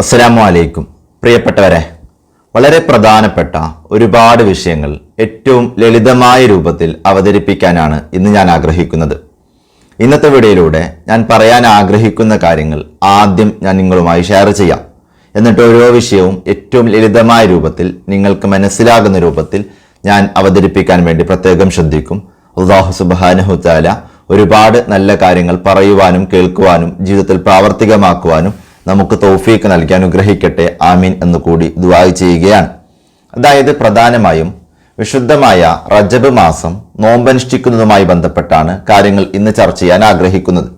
അസ്സലാമു അലൈക്കും പ്രിയപ്പെട്ടവരെ വളരെ പ്രധാനപ്പെട്ട ഒരുപാട് വിഷയങ്ങൾ ഏറ്റവും ലളിതമായ രൂപത്തിൽ അവതരിപ്പിക്കാനാണ് ഇന്ന് ഞാൻ ആഗ്രഹിക്കുന്നത്. ഇന്നത്തെ വീഡിയോയിലൂടെ ഞാൻ പറയാൻ ആഗ്രഹിക്കുന്ന കാര്യങ്ങൾ ആദ്യം ഞാൻ നിങ്ങളുമായി ഷെയർ ചെയ്യാം. എന്നിട്ട് ഓരോ വിഷയവും ഏറ്റവും ലളിതമായ രൂപത്തിൽ നിങ്ങൾക്ക് മനസ്സിലാകുന്ന രൂപത്തിൽ ഞാൻ അവതരിപ്പിക്കാൻ വേണ്ടി പ്രത്യേകം ശ്രദ്ധിക്കും. അള്ളാഹു സുബാനഹു താല ഒരുപാട് നല്ല കാര്യങ്ങൾ പറയുവാനും കേൾക്കുവാനും ജീവിതത്തിൽ പ്രാവർത്തികമാക്കുവാനും നമുക്ക് തൗഫീഖ് നൽകി അനുഗ്രഹിക്കട്ടെ. ആമീൻ എന്ന് കൂടി ദുആ ചെയ്യുകയാണ്. അതായത് പ്രധാനമായും വിശുദ്ധമായ റജബ് മാസം നോമ്പനുഷ്ഠിക്കുന്നതുമായി ബന്ധപ്പെട്ടാണ് കാര്യങ്ങൾ ഇന്ന് ചർച്ച ചെയ്യാൻ ആഗ്രഹിക്കുന്നത്.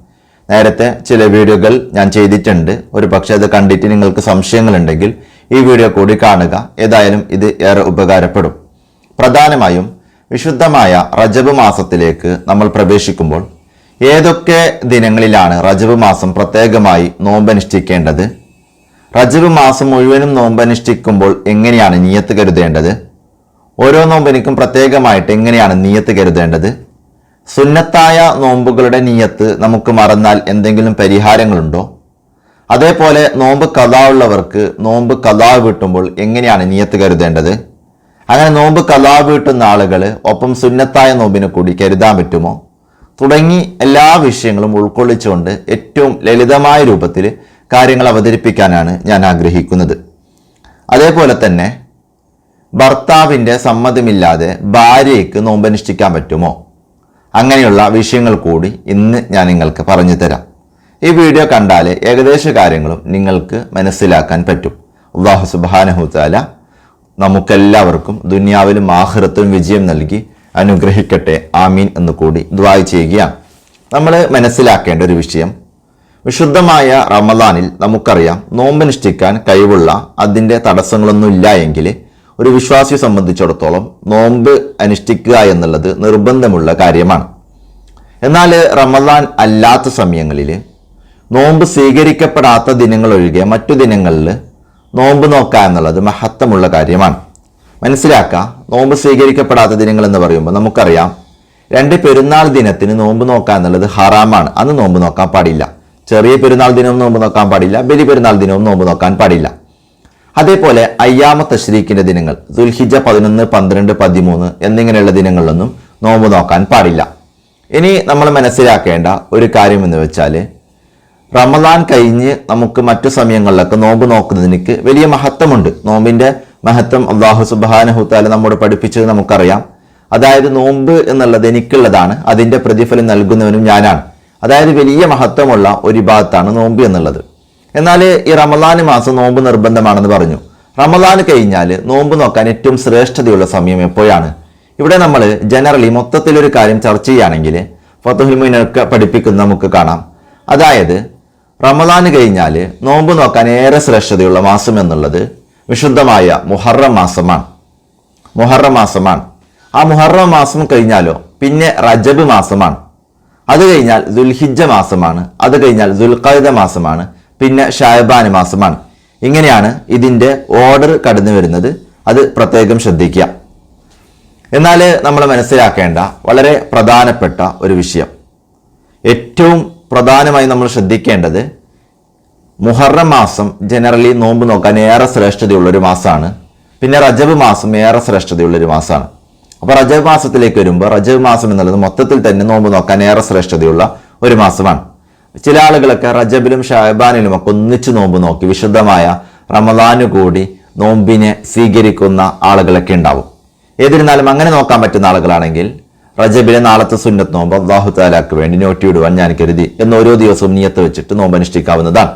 നേരത്തെ ചില വീഡിയോകൾ ഞാൻ ചെയ്തിട്ടുണ്ട്. ഒരു പക്ഷേ അത് കണ്ടിട്ട് നിങ്ങൾക്ക് സംശയങ്ങളുണ്ടെങ്കിൽ ഈ വീഡിയോ കൂടി കാണുക. ഏതായാലും ഇത് ഏറെ ഉപകാരപ്പെടും. പ്രധാനമായും വിശുദ്ധമായ റജബ് മാസത്തിലേക്ക് നമ്മൾ പ്രവേശിക്കുമ്പോൾ ഏതൊക്കെ ദിനങ്ങളിലാണ് റജബ് മാസം പ്രത്യേകമായി നോമ്പനുഷ്ഠിക്കേണ്ടത്? റജബ് മാസം മുഴുവനും നോമ്പനുഷ്ഠിക്കുമ്പോൾ എങ്ങനെയാണ് നിയത്ത് കരുതേണ്ടത്? ഓരോ നോമ്പിനും പ്രത്യേകമായിട്ട് എങ്ങനെയാണ് നിയത്ത് കരുതേണ്ടത്? സുന്നത്തായ നോമ്പുകളുടെ നിയത്ത് നമുക്ക് മറന്നാൽ എന്തെങ്കിലും പരിഹാരങ്ങളുണ്ടോ? അതേപോലെ നോമ്പ് കഥാ ഉള്ളവർക്ക് നോമ്പ് കഥാ വീട്ടുമ്പോൾ എങ്ങനെയാണ് നിയത്ത് കരുതേണ്ടത്? അങ്ങനെ നോമ്പ് കഥാ വീട്ടുന്ന ആളുകൾ ഒപ്പം സുന്നത്തായ നോമ്പിനെ കൂടി കരുതാൻ പറ്റുമോ? തുടങ്ങി എല്ലാ വിഷയങ്ങളും ഉൾക്കൊള്ളിച്ചുകൊണ്ട് ഏറ്റവും ലളിതമായ രൂപത്തിൽ കാര്യങ്ങൾ അവതരിപ്പിക്കാനാണ് ഞാൻ ആഗ്രഹിക്കുന്നത്. അതേപോലെ തന്നെ ഭർത്താവിന്റെ സമ്മതമില്ലാതെ ഭാര്യയ്ക്ക് നോമ്പനുഷ്ഠിക്കാൻ പറ്റുമോ? അങ്ങനെയുള്ള വിഷയങ്ങൾ കൂടി ഇന്ന് ഞാൻ നിങ്ങൾക്ക് പറഞ്ഞു തരാം. ഈ വീഡിയോ കണ്ടാൽ ഏകദേശ കാര്യങ്ങളും നിങ്ങൾക്ക് മനസ്സിലാക്കാൻ പറ്റും. അള്ളാഹു സുബാനഹുത്താല നമുക്കെല്ലാവർക്കും ദുനിയാവിലും ആഹൃത്തും വിജയം നൽകി അനുഗ്രഹിക്കട്ടെ. ആമീൻ എന്ന് കൂടി ദ്വായ് ചെയ്യുകയാണ്. നമ്മൾ മനസ്സിലാക്കേണ്ട ഒരു വിഷയം. വിശുദ്ധമായ റമദാനിൽ നമുക്കറിയാം നോമ്പനുഷ്ഠിക്കാൻ കഴിവുള്ള അതിന്റെ തടസ്സങ്ങളൊന്നും ഇല്ല എങ്കിൽ ഒരു വിശ്വാസിയെ സംബന്ധിച്ചിടത്തോളം നോമ്പ് അനുഷ്ഠിക്കുക എന്നുള്ളത് നിർബന്ധമുള്ള കാര്യമാണ്. എന്നാൽ റമദാൻ അല്ലാത്ത സമയങ്ങളിൽ നോമ്പ് സ്വീകരിക്കപ്പെടാത്ത ദിനങ്ങൾ ഒഴികെ മറ്റു ദിനങ്ങളിൽ നോമ്പ് നോക്കുക എന്നുള്ളത് മഹത്വമുള്ള കാര്യമാണ്. മനസ്സിലാക്കുക നോമ്പ് സ്വീകരിക്കപ്പെടാത്ത ദിനങ്ങൾ എന്ന് പറയുമ്പോൾ നമുക്കറിയാം രണ്ട് പെരുന്നാൾ ദിനത്തിന് നോമ്പ് നോക്കുക എന്നുള്ളത് ഹറാമാണ്. അന്ന് നോമ്പ് നോക്കാൻ പാടില്ല. ചെറിയ പെരുന്നാൾ ദിനവും നോമ്പ് നോക്കാൻ പാടില്ല. ബലി പെരുന്നാൾ ദിനവും നോമ്പ് നോക്കാൻ പാടില്ല. അതേപോലെ അയ്യാമ തശ്രീക്കിന്റെ ദിനങ്ങൾ ദുൽഹിജ പതിനൊന്ന് പന്ത്രണ്ട് പതിമൂന്ന് എന്നിങ്ങനെയുള്ള ദിനങ്ങളിലൊന്നും നോമ്പ് നോക്കാൻ പാടില്ല. ഇനി നമ്മൾ മനസ്സിലാക്കേണ്ട ഒരു കാര്യം എന്ന് വെച്ചാൽ റമദാൻ കഴിഞ്ഞ് നമുക്ക് മറ്റു സമയങ്ങളിലൊക്കെ നോമ്പ് നോക്കുന്നതിന് വലിയ മഹത്വമുണ്ട്. നോമ്പിന്റെ മഹത്വം അള്ളാഹു സുബാനഹുത്താല നമ്മോട് പഠിപ്പിച്ചത് നമുക്കറിയാം. അതായത് നോമ്പ് എന്നുള്ളത് എനിക്കുള്ളതാണ് അതിന്റെ പ്രതിഫലം നൽകുന്നവനും ഞാനാണ്. അതായത് വലിയ മഹത്വമുള്ള ഒരു ഭാഗത്താണ് നോമ്പ് എന്നുള്ളത്. എന്നാൽ ഈ റമദാൻ മാസം നോമ്പ് നിർബന്ധമാണെന്ന് പറഞ്ഞു. റമദാൻ കഴിഞ്ഞാൽ നോമ്പ് നോക്കാൻ ഏറ്റവും ശ്രേഷ്ഠതയുള്ള സമയം എപ്പോഴാണ്? ഇവിടെ നമ്മൾ ജനറലി മൊത്തത്തിലൊരു കാര്യം ചർച്ച ചെയ്യുകയാണെങ്കിൽ ഫത്തുഹിമീനൊക്കെ പഠിപ്പിക്കുന്ന നമുക്ക് കാണാം. അതായത് റമദാൻ കഴിഞ്ഞാൽ നോമ്പ് നോക്കാൻ ഏറെ ശ്രേഷ്ഠതയുള്ള മാസം എന്നുള്ളത് വിശുദ്ധമായ മുഹറം മാസമാണ്. മുഹറം മാസമാണ്. ആ മുഹറം മാസം കഴിഞ്ഞാലോ? പിന്നെ റജബ് മാസമാണ്. അത് കഴിഞ്ഞാൽ ദുൽഹിജ മാസമാണ്. അത് കഴിഞ്ഞാൽ ദുൽഖൈദ മാസമാണ്. പിന്നെ ഷായബാൻ മാസമാണ്. ഇങ്ങനെയാണ് ഇതിന്റെ ഓർഡർ കടന്നു വരുന്നത്. അത് പ്രത്യേകം ശ്രദ്ധിക്കുക. എന്നാൽ നമ്മൾ മനസ്സിലാക്കേണ്ട വളരെ പ്രധാനപ്പെട്ട ഒരു വിഷയം. ഏറ്റവും പ്രധാനമായി നമ്മൾ ശ്രദ്ധിക്കേണ്ടത് മുഹറം മാസം ജനറലി നോമ്പ് നോക്കാൻ ഏറെ ശ്രേഷ്ഠതയുള്ള ഒരു മാസമാണ് പിന്നെ റജബ് മാസം ഏറെ ശ്രേഷ്ഠതയുള്ളൊരു മാസമാണ് അപ്പോൾ റജബ് മാസത്തിലേക്ക് വരുമ്പോൾ റജബ് മാസം എന്നുള്ളത് മൊത്തത്തിൽ തന്നെ നോമ്പ് നോക്കാൻ ഏറെ ശ്രേഷ്ഠതയുള്ള ഒരു മാസമാണ്. ചില ആളുകളൊക്കെ റജബിലും ഷാബാനിലും ഒക്കെ ഒന്നിച്ച് നോമ്പ് നോക്കി വിശുദ്ധമായ റമദാനു കൂടി നോമ്പിനെ സ്വീകരിക്കുന്ന ആളുകളൊക്കെ ഉണ്ടാവും. ഏതിരുന്നാലും അങ്ങനെ നോക്കാൻ പറ്റുന്ന ആളുകളാണെങ്കിൽ റജബിലെ നാളത്തെ സുന്നത്ത് നോമ്പ് അള്ളാഹു താലാക്ക് വേണ്ടി നോട്ടിയിടുവാൻ ഞാൻ കരുതി എന്ന് ഓരോ ദിവസവും നിയത്ത് വെച്ചിട്ട് നോമ്പ് അനുഷ്ഠിക്കാവുന്നതാണ്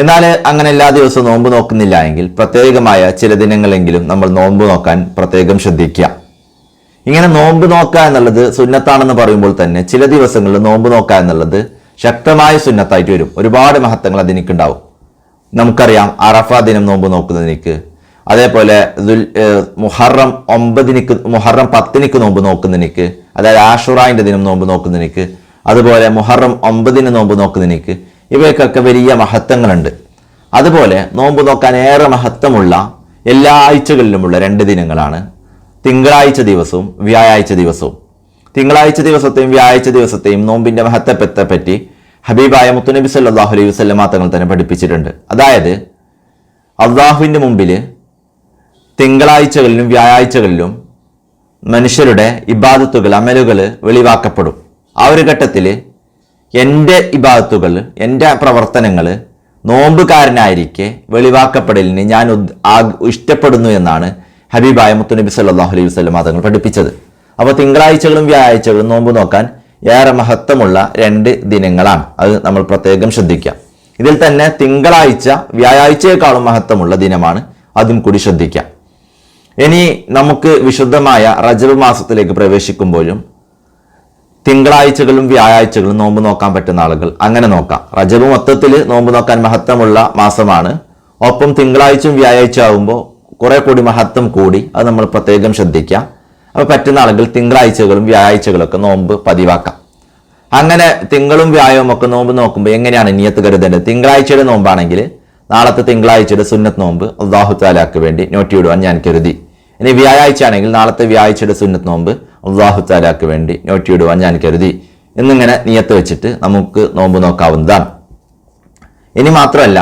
എന്നാൽ അങ്ങനെ എല്ലാ ദിവസവും നോമ്പ് നോക്കുന്നില്ല എങ്കിൽ പ്രത്യേകമായ ചില ദിനങ്ങളെങ്കിലും നമ്മൾ നോമ്പ് നോക്കാൻ പ്രത്യേകം ശ്രദ്ധിക്കുക. ഇങ്ങനെ നോമ്പ് നോക്കുക എന്നുള്ളത് സുന്നത്താണെന്ന് പറയുമ്പോൾ തന്നെ ചില ദിവസങ്ങളിൽ നോമ്പ് നോക്കുക എന്നുള്ളത് ശക്തമായ സുന്നത്തായിട്ട് വരും. ഒരുപാട് മഹത്വങ്ങൾ അതിനിക്കുണ്ടാവും. നമുക്കറിയാം അറഫ ദിനം നോമ്പ് നോക്കുന്നതിനിക്ക്. അതേപോലെ മുഹറം ഒമ്പതിനിക്ക് മുഹറം പത്തിനിക്ക് നോമ്പ് നോക്കുന്നതിനിക്ക്. അതായത് ആഷുറായിന്റെ ദിനം നോമ്പ് നോക്കുന്നതിനിക്ക്. അതുപോലെ മുഹറം ഒമ്പതിന് നോമ്പ് നോക്കുന്നതിനിക്ക്. ഇവയ്ക്കൊക്കെ വലിയ മഹത്വങ്ങളുണ്ട്. അതുപോലെ നോമ്പ് നോക്കാൻ ഏറെ മഹത്വമുള്ള എല്ലാ ആഴ്ചകളിലുമുള്ള രണ്ട് ദിനങ്ങളാണ്. തിങ്കളാഴ്ച ദിവസവും വ്യാഴാഴ്ച ദിവസവും. തിങ്കളാഴ്ച ദിവസത്തെയും വ്യാഴാഴ്ച ദിവസത്തെയും നോമ്പിന്റെ മഹത്വത്തെ പറ്റി ഹബീബായ മുത്തുനബി സല്ലാഹു അലൈഹി വസ്ല്ല മാത്രങ്ങൾ തന്നെ പഠിപ്പിച്ചിട്ടുണ്ട്. അതായത് അള്ളാഹുവിന്റെ മുമ്പിൽ തിങ്കളാഴ്ചകളിലും വ്യാഴാഴ്ചകളിലും മനുഷ്യരുടെ ഇബാദത്തുകൾ അമലുകൾ വെളിവാക്കപ്പെടും. ആ ഒരു ഘട്ടത്തിൽ എന്റെ ഇബാദത്തുകൾ എന്റെ പ്രവർത്തനങ്ങൾ നോമ്പുകാരനായിരിക്കെ വെളിവാക്കപ്പെടലിന് ഞാൻ ഇഷ്ടപ്പെടുന്നു എന്നാണ് ഹബീബായ മുത്തുനബി സല്ലാഹു അലൈഹി വസ്ലം തങ്ങൾ പഠിപ്പിച്ചത്. അപ്പോൾ തിങ്കളാഴ്ചകളും വ്യാഴാഴ്ചകളും നോമ്പ് നോക്കാൻ ഏറെ മഹത്വമുള്ള രണ്ട് ദിനങ്ങളാണ്. അത് നമ്മൾ പ്രത്യേകം ശ്രദ്ധിക്കാം. ഇതിൽ തന്നെ തിങ്കളാഴ്ച വ്യാഴാഴ്ചയെക്കാളും മഹത്വമുള്ള ദിനമാണ്. അതും കൂടി ശ്രദ്ധിക്കാം. ഇനി നമുക്ക് വിശുദ്ധമായ റജബ് മാസത്തിലേക്ക് പ്രവേശിക്കുമ്പോഴും തിങ്കളാഴ്ചകളും വ്യാഴാഴ്ചകളും നോമ്പ് നോക്കാൻ പറ്റുന്ന ആളുകൾ. അങ്ങനെ നോക്കാം. റജബ് മൊത്തത്തിൽ നോമ്പ് നോക്കാൻ മഹത്വമുള്ള മാസമാണ്. ഒപ്പം തിങ്കളാഴ്ചയും വ്യാഴാഴ്ച ആകുമ്പോൾ കുറെ കൂടി മഹത്വം കൂടി അത് നമ്മൾ പ്രത്യേകം ശ്രദ്ധിക്കാം. അപ്പോൾ പറ്റുന്ന ആളുകൾ തിങ്കളാഴ്ചകളും വ്യാഴാഴ്ചകളൊക്കെ നോമ്പ് പതിവാക്കാം. അങ്ങനെ തിങ്കളും വ്യായവും ഒക്കെ നോമ്പ് നോക്കുമ്പോൾ എങ്ങനെയാണ് നിയത്ത് കരുതേണ്ടത്? തിങ്കളാഴ്ചയുടെ നോമ്പാണെങ്കിൽ നാളത്തെ തിങ്കളാഴ്ചയുടെ സുന്നത്ത് നോമ്പ് അള്ളാഹു താലാക്ക് വേണ്ടി നോട്ടിയിടുവാൻ ഞാൻ കരുതി. ഇനി വ്യാഴാഴ്ച ആണെങ്കിൽ നാളത്തെ വ്യാഴാഴ്ചയുടെ സുന്നത്ത് നോമ്പ് അള്ളാഹു താലാക്ക് വേണ്ടി നോട്ടിയിടുവാൻ ഞാൻ കരുതി. എന്നിങ്ങനെ നിയത്ത് വെച്ചിട്ട് നമുക്ക് നോമ്പ് നോക്കാവുന്നതാണ്. ഇനി മാത്രമല്ല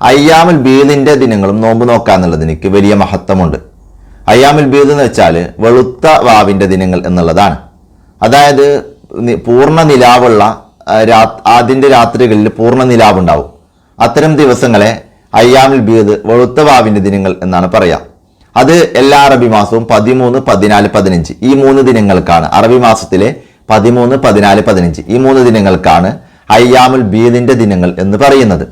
അയ്യാമിൽ ബീദിന്റെ ദിനങ്ങളും നോമ്പ് നോക്കാന്നുള്ളത് എനിക്ക് വലിയ മഹത്വമുണ്ട്. അയ്യാമിൽ ബീദ് എന്ന് വെച്ചാൽ വെളുത്ത വാവിന്റെ ദിനങ്ങൾ എന്നുള്ളതാണ്. അതായത് പൂർണ നിലാവുള്ള അതിന്റെ രാത്രികളിൽ പൂർണ നിലാവുണ്ടാവും. അത്തരം ദിവസങ്ങളെ അയ്യാമിൽ ബീദ് വെളുത്ത വാവിന്റെ ദിനങ്ങൾ എന്നാണ് പറയാ. അത് എല്ലാ അറബി മാസവും പതിമൂന്ന് പതിനാല് പതിനഞ്ച്. ഈ മൂന്ന് ദിനങ്ങൾക്കാണ് അറബി മാസത്തിലെ പതിമൂന്ന് പതിനാല് പതിനഞ്ച്. ഈ മൂന്ന് ദിനങ്ങൾക്കാണ് അയ്യാമുൽ ബീദിന്റെ ദിനങ്ങൾ എന്ന് പറയുന്നത്.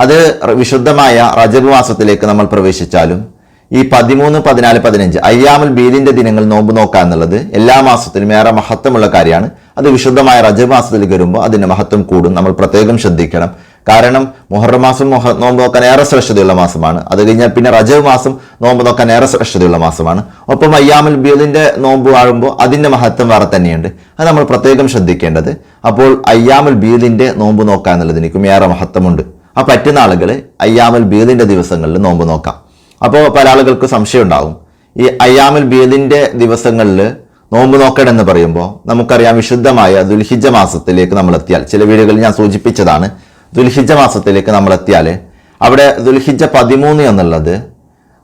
അത് വിശുദ്ധമായ റജബ് മാസത്തിലേക്ക് നമ്മൾ പ്രവേശിച്ചാലും ഈ പതിമൂന്ന് പതിനാല് പതിനഞ്ച് അയ്യാമുൽ ബീദിന്റെ ദിനങ്ങൾ നോമ്പ് നോക്കുക എന്നുള്ളത് എല്ലാ മാസത്തിലും ഏറെ മഹത്വമുള്ള കാര്യമാണ്. അത് വിശുദ്ധമായ റജബ് മാസത്തിലേക്ക് വരുമ്പോൾ അതിന്റെ മഹത്വം കൂടും. നമ്മൾ പ്രത്യേകം ശ്രദ്ധിക്കണം. കാരണം മുഹറം മാസം നോമ്പ് നോക്കാൻ ഏറെ ശ്രേഷ്ഠതയുള്ള മാസമാണ്. അത് കഴിഞ്ഞാൽ പിന്നെ റജവ് മാസം നോമ്പ് നോക്കാൻ ഏറെ ശ്രേഷ്ഠതയുള്ള മാസമാണ്. ഒപ്പം അയ്യാമൽ ബീദിന്റെ നോമ്പ് വാഴുമ്പോൾ അതിന്റെ മഹത്വം വേറെ തന്നെയുണ്ട്. അത് നമ്മൾ പ്രത്യേകം ശ്രദ്ധിക്കേണ്ടത്. അപ്പോൾ അയ്യാമൽ ബീദിന്റെ നോമ്പ് നോക്കുക എന്നുള്ളതിനേക്കും ഏറെ മഹത്വമുണ്ട്. ആ പറ്റുന്ന ആളുകൾ അയ്യാമുൽ ബീദിന്റെ ദിവസങ്ങളിൽ നോമ്പ് നോക്കാം. അപ്പോൾ പല ആളുകൾക്ക് സംശയം ഉണ്ടാകും. ഈ അയ്യാമൽ ബീദിന്റെ ദിവസങ്ങളിൽ നോമ്പ് നോക്കണം എന്ന് പറയുമ്പോൾ നമുക്കറിയാം വിശുദ്ധമായ ദുൽഹിജ മാസത്തിലേക്ക് നമ്മൾ എത്തിയാൽ ചില വീടുകളിൽ ഞാൻ സൂചിപ്പിച്ചതാണ് ദുൽഹിജ മാസത്തിലേക്ക് നമ്മൾ എത്തിയാൽ അവിടെ ദുൽഹിജ പതിമൂന്ന് എന്നുള്ളത്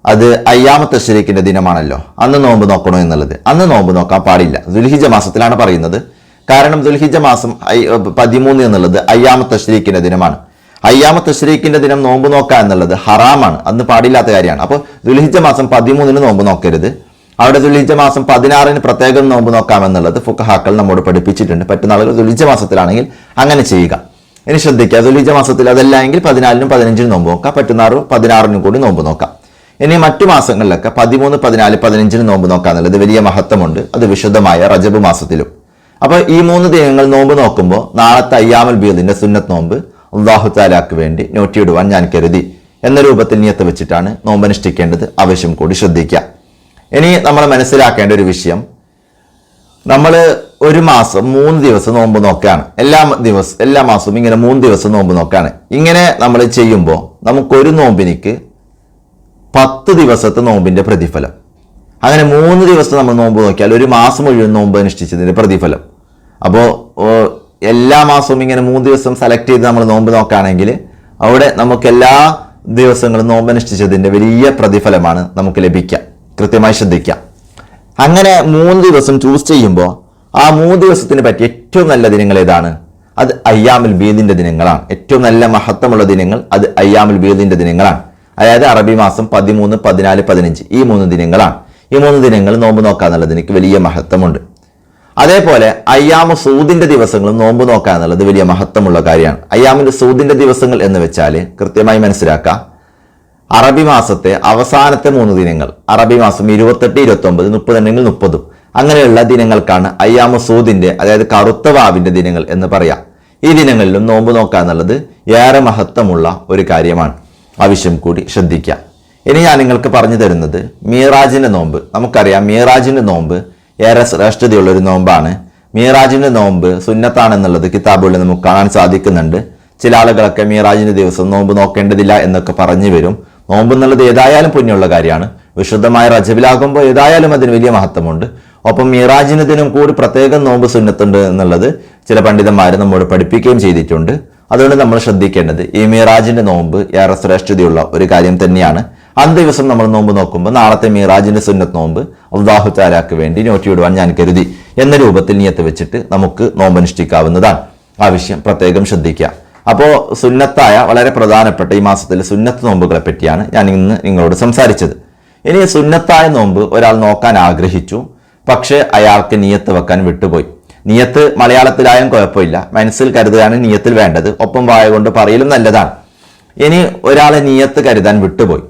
അത് അയ്യാമത്തെ ശരീക്കിന്റെ ദിനമാണല്ലോ. അന്ന് നോമ്പ് നോക്കണോ എന്നുള്ളത്. അന്ന് നോമ്പ് നോക്കാൻ പാടില്ല. ദുൽഹിജ മാസത്തിലാണ് പറയുന്നത്. കാരണം ദുൽഹിജ മാസം പതിമൂന്ന് എന്നുള്ളത് അയ്യാമത്തെ ശരീക്കിന്റെ ദിനമാണ്. അയ്യാമത്തെ ശരീക്കിന്റെ ദിനം നോമ്പ് നോക്കുക എന്നുള്ളത് ഹറാമാണ്. അന്ന് പാടില്ലാത്ത കാര്യമാണ്. അപ്പോൾ ദുൽഹിജ മാസം പതിമൂന്നിന് നോമ്പ് നോക്കരുത്. അവിടെ ദുൽഹിജ മാസം പതിനാറിന് പ്രത്യേകം നോമ്പ് നോക്കാമെന്നുള്ളത് ഫുക്കഹാക്കൾ നമ്മോട് പഠിപ്പിച്ചിട്ടുണ്ട്. പറ്റുന്ന ആളുകൾ ദുൽഹിജ മാസത്തിലാണെങ്കിൽ അങ്ങനെ ചെയ്യുക. ഇനി ശ്രദ്ധിക്കുക. ദുലിജ മാസത്തിൽ അതല്ല എങ്കിൽ പതിനാലിനും പതിനഞ്ചിനും നോമ്പ് നോക്കാം. പറ്റുന്നാറും പതിനാറിനും കൂടി നോമ്പ് നോക്കാം. ഇനി മറ്റു മാസങ്ങളിലൊക്കെ പതിമൂന്ന് പതിനാല് പതിനഞ്ചിന് നോമ്പ് നോക്കുക എന്നുള്ളത് വലിയ മഹത്വമുണ്ട്. അത് വിശുദ്ധമായ റജബ് മാസത്തിലും. അപ്പോൾ ഈ മൂന്ന് ദിനങ്ങൾ നോമ്പ് നോക്കുമ്പോൾ നാളത്തെ അയ്യാമൽ ബീദിന്റെ സുന്നത്ത് നോമ്പ് അള്ളാഹു താലാക്ക് വേണ്ടി നോട്ടിയിടുവാൻ ഞാൻ കരുതി. എന്ന രൂപത്തിൽ നിയത്ത് വെച്ചിട്ടാണ് നോമ്പ് അനുഷ്ഠിക്കേണ്ടത്. ആവശ്യം കൂടി ശ്രദ്ധിക്കുക. ഇനി നമ്മൾ മനസ്സിലാക്കേണ്ട ഒരു വിഷയം. നമ്മൾ ഒരു മാസം മൂന്ന് ദിവസം നോമ്പ് നോക്കുകയാണ് എല്ലാ ദിവസം എല്ലാ മാസവും ഇങ്ങനെ മൂന്ന് ദിവസം നോമ്പ് നോക്കുകയാണ് ഇങ്ങനെ നമ്മൾ ചെയ്യുമ്പോൾ നമുക്കൊരു നോമ്പിനിക്ക് പത്ത് ദിവസത്തെ നോമ്പിന്റെ പ്രതിഫലം. അങ്ങനെ മൂന്ന് ദിവസം നമ്മൾ നോമ്പ് നോക്കിയാൽ ഒരു മാസം മുഴുവൻ നോമ്പ് അനുഷ്ഠിച്ചതിന്റെ പ്രതിഫലം. അപ്പോൾ എല്ലാ മാസവും ഇങ്ങനെ മൂന്ന് ദിവസം സെലക്ട് ചെയ്ത് നമ്മൾ നോമ്പ് നോക്കുകയാണെങ്കിൽ അവിടെ നമുക്ക് എല്ലാ ദിവസങ്ങളും നോമ്പ് അനുഷ്ഠിച്ചതിന്റെ വലിയ പ്രതിഫലമാണ് നമുക്ക് ലഭിക്കുക. കൃത്യമായി ശ്രദ്ധിക്കാം അങ്ങനെ മൂന്ന് ദിവസം ചൂസ് ചെയ്യുമ്പോൾ ആ മൂന്ന് ദിവസത്തിന് പറ്റിയ ഏറ്റവും നല്ല ദിനങ്ങൾ ഏതാണ്? അത് അയ്യാമുൽ ബീദിന്റെ ദിനങ്ങളാണ്. ഏറ്റവും നല്ല മഹത്വമുള്ള ദിനങ്ങൾ അത് അയ്യാമുൽ ബീദിന്റെ ദിനങ്ങളാണ്. അതായത് അറബി മാസം പതിമൂന്ന് പതിനാല് പതിനഞ്ച്. ഈ മൂന്ന് ദിനങ്ങളാണ്. ഈ മൂന്ന് ദിനങ്ങൾ നോമ്പ് നോക്കാന്നുള്ളത് എനിക്ക് വലിയ മഹത്വമുണ്ട്. അതേപോലെ അയ്യാമു സൂദിന്റെ ദിവസങ്ങളും നോമ്പ് നോക്കുക എന്നുള്ളത് വലിയ മഹത്വമുള്ള കാര്യമാണ്. അയ്യാമിന്റെ സൂദിന്റെ ദിവസങ്ങൾ എന്ന് വെച്ചാൽ കൃത്യമായി മനസ്സിലാക്കുക. അറബി മാസത്തെ അവസാനത്തെ മൂന്ന് ദിനങ്ങൾ. അറബി മാസം ഇരുപത്തെട്ട് ഇരുപത്തി ഒമ്പത് മുപ്പതുണ്ടെങ്കിൽ മുപ്പതും. അങ്ങനെയുള്ള ദിനങ്ങൾക്കാണ് അയ്യാമ സൂദിന്റെ അതായത് കറുത്ത വാവിന്റെ ദിനങ്ങൾ എന്ന് പറയാം. ഈ ദിനങ്ങളിലും നോമ്പ് നോക്കുക എന്നുള്ളത് ഏറെ മഹത്വമുള്ള ഒരു കാര്യമാണ്. ആവശ്യം കൂടി ശ്രദ്ധിക്കുക ഇനി ഞാൻ നിങ്ങൾക്ക് പറഞ്ഞു തരുന്നത് മീറാജിന്റെ നോമ്പ്. നമുക്കറിയാം മീറാജിന്റെ നോമ്പ് ഏറെ ശ്രേഷ്ഠതയുള്ള ഒരു നോമ്പാണ്. മീറാജിന്റെ നോമ്പ് സുന്നത്താണെന്നുള്ളത് കിതാബുകളിൽ നമുക്ക് കാണാൻ സാധിക്കുന്നുണ്ട്. ചില ആളുകളൊക്കെ മീറാജിന്റെ ദിവസം നോമ്പ് നോക്കേണ്ടതില്ല എന്നൊക്കെ പറഞ്ഞു വരും. നോമ്പ് എന്നുള്ളത് ഏതായാലും പുണ്യമുള്ള കാര്യമാണ്. വിശുദ്ധമായ റജബിലാകുമ്പോൾ ഏതായാലും അതിന് വലിയ മഹത്വമുണ്ട്. ഒപ്പം മിറാജിന് ദിനം കൂടി പ്രത്യേകം നോമ്പ് സുന്നത്തുണ്ട് എന്നുള്ളത് ചില പണ്ഡിതന്മാർ നമ്മോട് പഠിപ്പിക്കുകയും ചെയ്തിട്ടുണ്ട്. അതുകൊണ്ട് നമ്മൾ ശ്രദ്ധിക്കേണ്ടത് ഈ മിറാജിന്റെ നോമ്പ് ഏറെ ശ്രേഷ്ഠതയുള്ള ഒരു കാര്യം തന്നെയാണ്. അന്ന് ദിവസം നമ്മൾ നോമ്പ് നോക്കുമ്പോൾ നാളത്തെ മിറാജിന്റെ സുന്നത്ത് നോമ്പ് അള്ളാഹു താലാക്ക് വേണ്ടി നോറ്റിയിടുവാൻ ഞാൻ കരുതി എന്ന രൂപത്തിൽ നിയത്ത് വെച്ചിട്ട് നമുക്ക് നോമ്പ് അനുഷ്ഠിക്കാവുന്നതാണ് ആവശ്യം പ്രത്യേകം ശ്രദ്ധിക്കുക. അപ്പോൾ സുന്നത്തായ വളരെ പ്രധാനപ്പെട്ട ഈ മാസത്തിലെ സുന്നത്ത് നോമ്പുകളെ പറ്റിയാണ് ഞാൻ ഇന്ന് നിങ്ങളോട് സംസാരിച്ചത്. ഇനി സുന്നത്തായ നോമ്പ് ഒരാൾ നോക്കാൻ ആഗ്രഹിച്ചു പക്ഷേ അയാൾക്ക് നിയത്ത് വെക്കാൻ വിട്ടുപോയി. നിയത്ത് മലയാളത്തിലായാലും കുഴപ്പമില്ല. മനസ്സിൽ കരുതുകയാണ് നിയത്തിൽ വേണ്ടത്. ഒപ്പം വായ കൊണ്ട് പറയലും നല്ലതാണ്. ഇനി ഒരാളെ നിയത്ത് കരുതാൻ വിട്ടുപോയി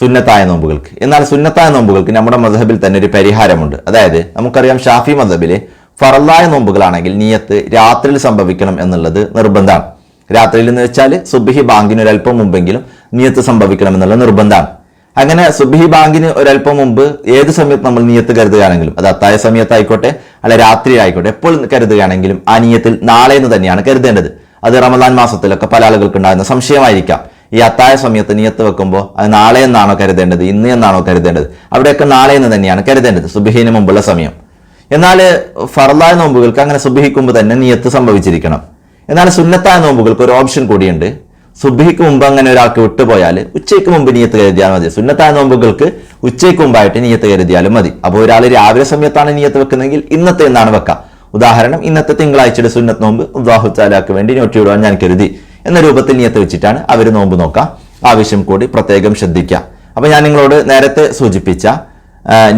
സുന്നത്തായ നോമ്പുകൾക്ക്. എന്നാൽ സുന്നത്തായ നോമ്പുകൾക്ക് നമ്മുടെ മധബിൽ തന്നെ ഒരു പരിഹാരമുണ്ട്. അതായത് നമുക്കറിയാം ഷാഫി മധബിൽ ഫറല്ലായ നോമ്പുകളാണെങ്കിൽ നിയത്ത് രാത്രിയിൽ സംഭവിക്കണം എന്നുള്ളത് നിർബന്ധമാണ്. രാത്രിയിൽ എന്ന് വെച്ചാൽ സുബിഹി ബാങ്കിന് ഒരല്പം മുമ്പെങ്കിലും നിയത്ത് സംഭവിക്കണം എന്നുള്ള നിർബന്ധമാണ്. അങ്ങനെ സുബിഹി ബാങ്കിന് ഒരല്പം മുമ്പ് ഏത് സമയത്ത് നമ്മൾ നിയത്ത് കരുതുകയാണെങ്കിലും അത് അത്തായ സമയത്തായിക്കോട്ടെ അല്ല രാത്രി ആയിക്കോട്ടെ എപ്പോൾ കരുതുകയാണെങ്കിലും ആ നിയത്തിൽ നാളെ എന്ന് തന്നെയാണ് കരുതേണ്ടത്. അത് റമദാൻ മാസത്തിലൊക്കെ പല ആളുകൾക്ക് ഉണ്ടാകുന്ന സംശയമായിരിക്കാം. ഈ അത്തായ സമയത്ത് നിയത്ത് വെക്കുമ്പോൾ അത് നാളെ എന്നാണോ കരുതേണ്ടത് ഇന്ന് എന്നാണോ കരുതേണ്ടത് അവിടെയൊക്കെ നാളെ എന്ന് തന്നെയാണ് കരുതേണ്ടത് സുബിഹിന് മുമ്പുള്ള സമയം. എന്നാൽ ഫറലായ നോമ്പുകൾക്ക് അങ്ങനെ സുബിഹിക്കുമ്പോൾ തന്നെ നിയത്ത് സംഭവിച്ചിരിക്കണം. എന്നാൽ സുന്നത്തായ നോമ്പുകൾക്ക് ഒരു ഓപ്ഷൻ കൂടിയുണ്ട്. സുബിഹിക്ക് മുമ്പ് അങ്ങനെ ഒരാൾക്ക് വിട്ടുപോയാൽ ഉച്ചയ്ക്ക് മുമ്പ് നീയത്ത് കരുതിയാൽ മതി. സുന്നത്തായ നോമ്പുകൾക്ക് ഉച്ചയ്ക്ക് മുമ്പായിട്ട് നീയത്ത് കരുതിയാലും മതി. അപ്പോൾ ഒരാൾ രാവിലെ സമയത്താണ് നീയത്ത് വെക്കുന്നതെങ്കിൽ ഇന്നത്തെ എന്നാണ് വെക്കുക ഉദാഹരണം ഇന്നത്തെ തിങ്കളാഴ്ചയുടെ സുന്നത്ത് നോമ്പ് അള്ളാഹു ചാലാക്ക് വേണ്ടി നോട്ടി വിടുവാൻ ഞാൻ കരുതി. എന്ന രൂപത്തിൽ നീയത്ത് വെച്ചിട്ടാണ് അവർ നോമ്പ് നോക്കാം. ആവശ്യം കൂടി പ്രത്യേകം ശ്രദ്ധിക്കുക അപ്പോൾ ഞാൻ നിങ്ങളോട് നേരത്തെ സൂചിപ്പിച്ച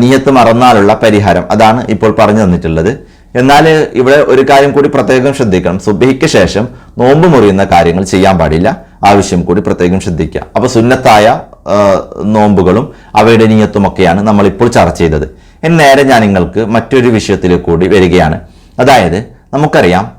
നീയത്ത് മറന്നാലുള്ള പരിഹാരം അതാണ് ഇപ്പോൾ പറഞ്ഞു തന്നിട്ടുള്ളത്. എന്നാൽ ഇവിടെ ഒരു കാര്യം കൂടി പ്രത്യേകം ശ്രദ്ധിക്കണം. സുബഹിക്ക് ശേഷം നോമ്പ് മുറിയുന്ന കാര്യങ്ങൾ ചെയ്യാൻ പാടില്ല. ആവശ്യം കൂടി പ്രത്യേകം ശ്രദ്ധിക്കുക. അപ്പോൾ സുന്നത്തായ നോമ്പുകളും അവയുടെ നീയത്തുമൊക്കെയാണ് നമ്മൾ ഇപ്പോൾ ചർച്ച ചെയ്തത്. ഇനി നേരെ ഞാൻ നിങ്ങൾക്ക് മറ്റൊരു വിഷയത്തിൽ കൂടി വരികയാണ്. അതായത് നമുക്കറിയാം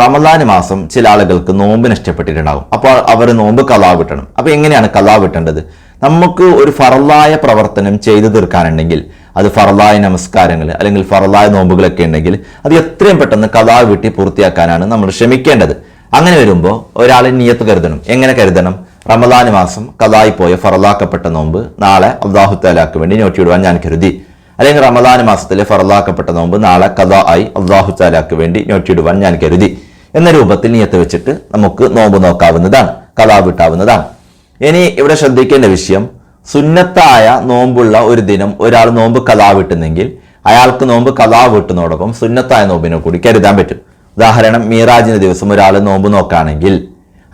റമദാൻ മാസം ചില ആളുകൾക്ക് നോമ്പ് നഷ്ടപ്പെട്ടിട്ടുണ്ടാകും അപ്പോൾ അവർ നോമ്പ് കലാ വിട്ടണം. അപ്പോൾ എങ്ങനെയാണ് കലാ വിട്ടേണ്ടത്? നമുക്ക് ഒരു ഫറലായ പ്രവർത്തനം ചെയ്തു തീർക്കാനുണ്ടെങ്കിൽ അത് ഫറലായ നമസ്കാരങ്ങൾ അല്ലെങ്കിൽ ഫറലായ നോമ്പുകളൊക്കെ ഉണ്ടെങ്കിൽ അത് എത്രയും പെട്ടെന്ന് കലാ വിട്ടി പൂർത്തിയാക്കാനാണ് നമ്മൾ ശ്രമിക്കേണ്ടത്. അങ്ങനെ വരുമ്പോൾ ഒരാൾ നിയത്ത് കരുതണം. എങ്ങനെ കരുതണം? റമദാൻ മാസം കഥായി പോയ ഫറലാക്കപ്പെട്ട നോമ്പ് നാളെ അള്ളാഹു താലാക്ക് വേണ്ടി നോട്ടിയിടുവാൻ ഞാൻ കരുതി. അല്ലെങ്കിൽ റമദാൻ മാസത്തിലെ ഫറലാക്കപ്പെട്ട നോമ്പ് നാളെ കഥ ആയി അള്ളാഹു താലാക്ക് വേണ്ടി നോട്ടിയിടുവാൻ ഞാൻ കരുതി. എന്ന രൂപത്തിൽ നിയത്ത് വെച്ചിട്ട് നമുക്ക് നോമ്പ് നോക്കാവുന്നതാണ് കഥാ വിട്ടാവുന്നതാണ്. ഇനി ഇവിടെ ശ്രദ്ധിക്കേണ്ട വിഷയം സുന്നത്തായ നോമ്പുള്ള ഒരു ദിനം ഒരാൾ നോമ്പ് കഥാ വിട്ടുന്നെങ്കിൽ അയാൾക്ക് നോമ്പ് കഥാ വിട്ടുന്നതോടൊപ്പം സുന്നത്തായ നോമ്പിനെ കൂടി കരുതാൻ പറ്റും. ഉദാഹരണം മീറാജിന് ദിവസം ഒരാൾ നോമ്പ് നോക്കുകയാണെങ്കിൽ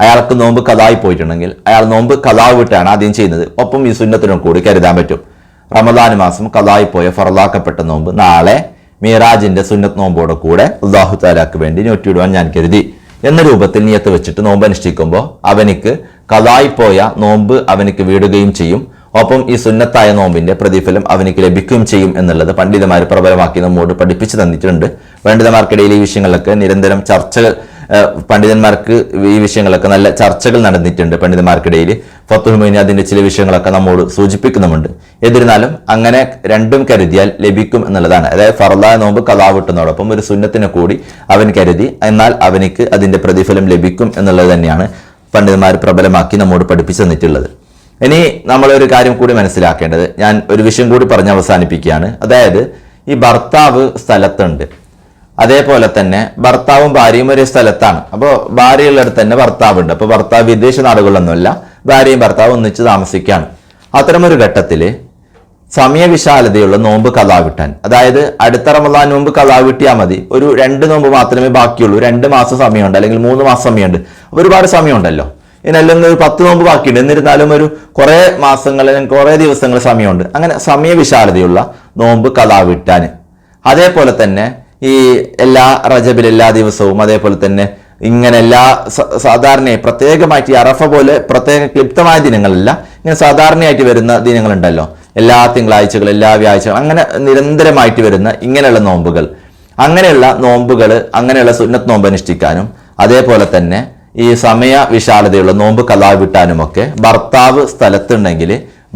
അയാൾക്ക് നോമ്പ് കഥായി പോയിട്ടുണ്ടെങ്കിൽ അയാൾ നോമ്പ് കഥാവ് വിട്ടാണ് ആദ്യം ചെയ്യുന്നത്. ഒപ്പം ഈ സുന്നത്തിനും കൂടി കരുതാൻ പറ്റും. റമദാൻ മാസം കഥായി പോയ ഫറലാക്കപ്പെട്ട നോമ്പ് നാളെ മീറാജിന്റെ സുന്നത്ത് നോമ്പോടെ കൂടെ അള്ളാഹു താലാക്ക് വേണ്ടി നോറ്റിവിടുവാൻ ഞാൻ കരുതി. എന്ന രൂപത്തിൽ നിയത്ത് വെച്ചിട്ട് നോമ്പ് അനുഷ്ഠിക്കുമ്പോൾ അവനിക്ക് കഥായി പോയ നോമ്പ് അവനിക്ക് വീടുകയും ചെയ്യും. ഒപ്പം ഈ സുന്നത്തായ നോമ്പിന്റെ പ്രതിഫലം അവനിക്ക് ലഭിക്കുകയും ചെയ്യും എന്നുള്ളത് പണ്ഡിതന്മാർ പ്രബലമാക്കി നമ്മോട് പഠിപ്പിച്ചു തന്നിട്ടുണ്ട്. പണ്ഡിതന്മാർക്കിടയിൽ ഈ വിഷയങ്ങളൊക്കെ നിരന്തരം ചർച്ചകൾ പണ്ഡിതന്മാർക്ക് ഈ വിഷയങ്ങളൊക്കെ നല്ല ചർച്ചകൾ നടന്നിട്ടുണ്ട് പണ്ഡിതന്മാർക്കിടയിൽ. ഫത്തുഹുമൈനി അതിന്റെ ചില വിഷയങ്ങളൊക്കെ നമ്മോട് സൂചിപ്പിക്കുന്നുമുണ്ട്. എന്നിരുന്നാലും അങ്ങനെ രണ്ടും കരുതിയാൽ ലഭിക്കും എന്നുള്ളതാണ്. അതായത് ഫറലായ നോമ്പ് കലാവിട്ടുന്നതോടൊപ്പം ഒരു സുന്നത്തിനെ കൂടി അവൻ കരുതി എന്നാൽ അവനിക്ക് അതിന്റെ പ്രതിഫലം ലഭിക്കും എന്നുള്ളത് തന്നെയാണ് പണ്ഡിതന്മാർ പ്രബലമാക്കി നമ്മോട് പഠിപ്പിച്ചു തന്നിട്ടുള്ളത്. ഇനി നമ്മളൊരു കാര്യം കൂടി മനസ്സിലാക്കേണ്ടത്. ഞാൻ ഒരു വിഷയം കൂടി പറഞ്ഞ് അവസാനിപ്പിക്കുകയാണ്. അതായത് ഈ ഭർത്താവ് സ്ഥലത്തുണ്ട്. അതേപോലെ തന്നെ ഭർത്താവും ഭാര്യയും ഒരേ സ്ഥലത്താണ്. അപ്പോൾ ഭാര്യയുള്ളിടത്ത് തന്നെ ഭർത്താവുണ്ട്. അപ്പോൾ ഭർത്താവ് വിദേശ നാടുകളിലൊന്നുമല്ല ഭാര്യയും ഭർത്താവും ഒന്നിച്ച് താമസിക്കുകയാണ്. അത്തരമൊരു ഘട്ടത്തിൽ സമയവിശാലതയുള്ള നോമ്പ് കലാവിട്ടാൻ. അതായത് അടുത്ത റമദാൻ നോമ്പ് കലാവിട്ടിയാൽ മതി. ഒരു രണ്ട് നോമ്പ് മാത്രമേ ബാക്കിയുള്ളൂ. രണ്ട് മാസം സമയമുണ്ട് അല്ലെങ്കിൽ മൂന്ന് മാസം സമയമുണ്ട്. ഒരുപാട് സമയമുണ്ടല്ലോ. അല്ലെങ്കിൽ ഒരു പത്ത് നോമ്പ് ബാക്കിയുണ്ട്. എന്നിരുന്നാലും ഒരു കുറേ മാസങ്ങൾ കുറേ ദിവസങ്ങൾ സമയമുണ്ട്. അങ്ങനെ സമയവിശാലതയുള്ള നോമ്പ് കലാവിട്ടാൻ അതേപോലെ തന്നെ ഈ എല്ലാ റജബിൽ എല്ലാ ദിവസവും അതേപോലെ തന്നെ ഇങ്ങനെ എല്ലാ സാധാരണയായി പ്രത്യേകമായിട്ട് ഈ അറഫ പോലെ പ്രത്യേക ക്ലിപ്തമായ ദിനങ്ങളല്ല ഇങ്ങനെ സാധാരണയായിട്ട് വരുന്ന ദിനങ്ങളുണ്ടല്ലോ. എല്ലാ തിങ്കളാഴ്ചകൾ എല്ലാ വ്യാഴ്ചകളും അങ്ങനെ നിരന്തരമായിട്ട് വരുന്ന ഇങ്ങനെയുള്ള നോമ്പുകൾ. അങ്ങനെയുള്ള നോമ്പുകൾ അങ്ങനെയുള്ള സുന്നത്ത് നോമ്പ് അനുഷ്ഠിക്കാനും അതേപോലെ തന്നെ ഈ സമയ വിശാലതയുള്ള നോമ്പ് കലാവിട്ടാനുമൊക്കെ ഭർത്താവ് സ്ഥലത്തുണ്ടെങ്കിൽ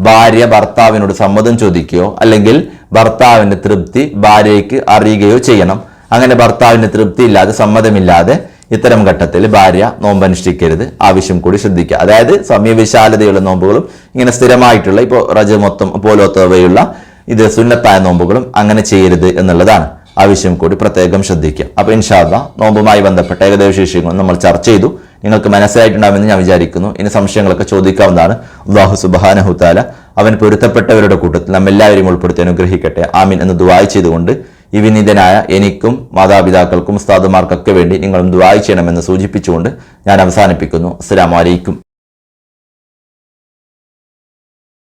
ഭാര്യ ഭർത്താവിനോട് സമ്മതം ചോദിക്കുകയോ അല്ലെങ്കിൽ ഭർത്താവിന്റെ തൃപ്തി ഭാര്യയ്ക്ക് അറിയുകയോ ചെയ്യണം. അങ്ങനെ ഭർത്താവിന്റെ തൃപ്തി ഇല്ലാതെ സമ്മതമില്ലാതെ ഇത്തരം ഘട്ടത്തിൽ ഭാര്യ നോമ്പ് അനുഷ്ഠിക്കരുത്. ആവശ്യം കൂടി ശ്രദ്ധിക്കുക. അതായത് സമയവിശാലതയുള്ള നോമ്പുകളും ഇങ്ങനെ സ്ഥിരമായിട്ടുള്ള ഇപ്പോൾ റജ മൊത്തം പോലത്തവയുള്ള ഇത് സുന്നത്തായ നോമ്പുകളും അങ്ങനെ ചെയ്യരുത് എന്നുള്ളതാണ്. ആവശ്യം കൂടി പ്രത്യേകം ശ്രദ്ധിക്കുക. അപ്പോൾ ഇൻഷാല്ല നോമ്പുമായി ബന്ധപ്പെട്ട ഏകദേശ വിഷയങ്ങൾ നമ്മൾ ചർച്ച ചെയ്തു. നിങ്ങൾക്ക് മനസ്സിലായിട്ടുണ്ടാവുമെന്ന് ഞാൻ വിചാരിക്കുന്നു. ഇനി സംശയങ്ങളൊക്കെ ചോദിക്കാവുന്നതാണ്. അള്ളാഹു സുബാനഹുത്താല അവൻ പൊരുത്തപ്പെട്ടവരുടെ കൂട്ടത്തിൽ നമ്മെല്ലാവരെയും ഉൾപ്പെടുത്തി അനുഗ്രഹിക്കട്ടെ. ആമീൻ എന്ന് ദുബായ് ചെയ്തുകൊണ്ട് ഈ വിനീതനായ എനിക്കും മാതാപിതാക്കൾക്കും ഉസ്താദുമാർക്കൊക്കെ വേണ്ടി നിങ്ങളും ദുബായ് ചെയ്യണമെന്ന് സൂചിപ്പിച്ചുകൊണ്ട് ഞാൻ അവസാനിപ്പിക്കുന്നു. അസ്സലാമു അലൈക്കും.